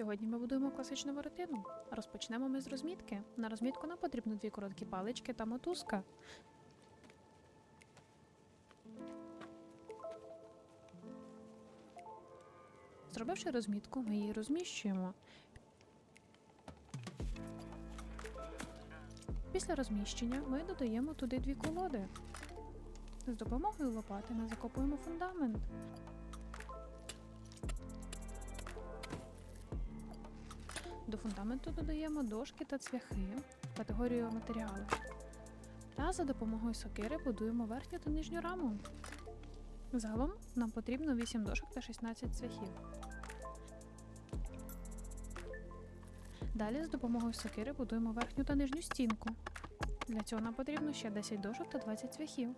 Сьогодні ми будуємо класичну воротину. Розпочнемо ми з розмітки. На розмітку нам потрібно дві короткі палички та мотузка. Зробивши розмітку, ми її розміщуємо. Після розміщення ми додаємо туди дві колоди. З допомогою лопати ми закопуємо фундамент. До фундаменту додаємо дошки та цвяхи в категорію матеріали. Та за допомогою сокири будуємо верхню та нижню раму. Загалом нам потрібно 8 дошок та 16 цвяхів. Далі з допомогою сокири будуємо верхню та нижню стінку. Для цього нам потрібно ще 10 дошок та 20 цвяхів.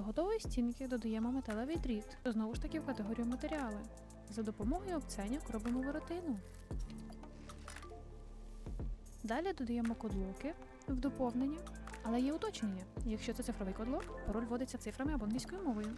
До готової стінки додаємо металевий дріт, знову ж таки в категорію матеріали. За допомогою обценьок робимо воротину. Далі додаємо кодлоки в доповнення, але є уточнення. Якщо це цифровий кодлок, пароль вводиться цифрами або англійською мовою.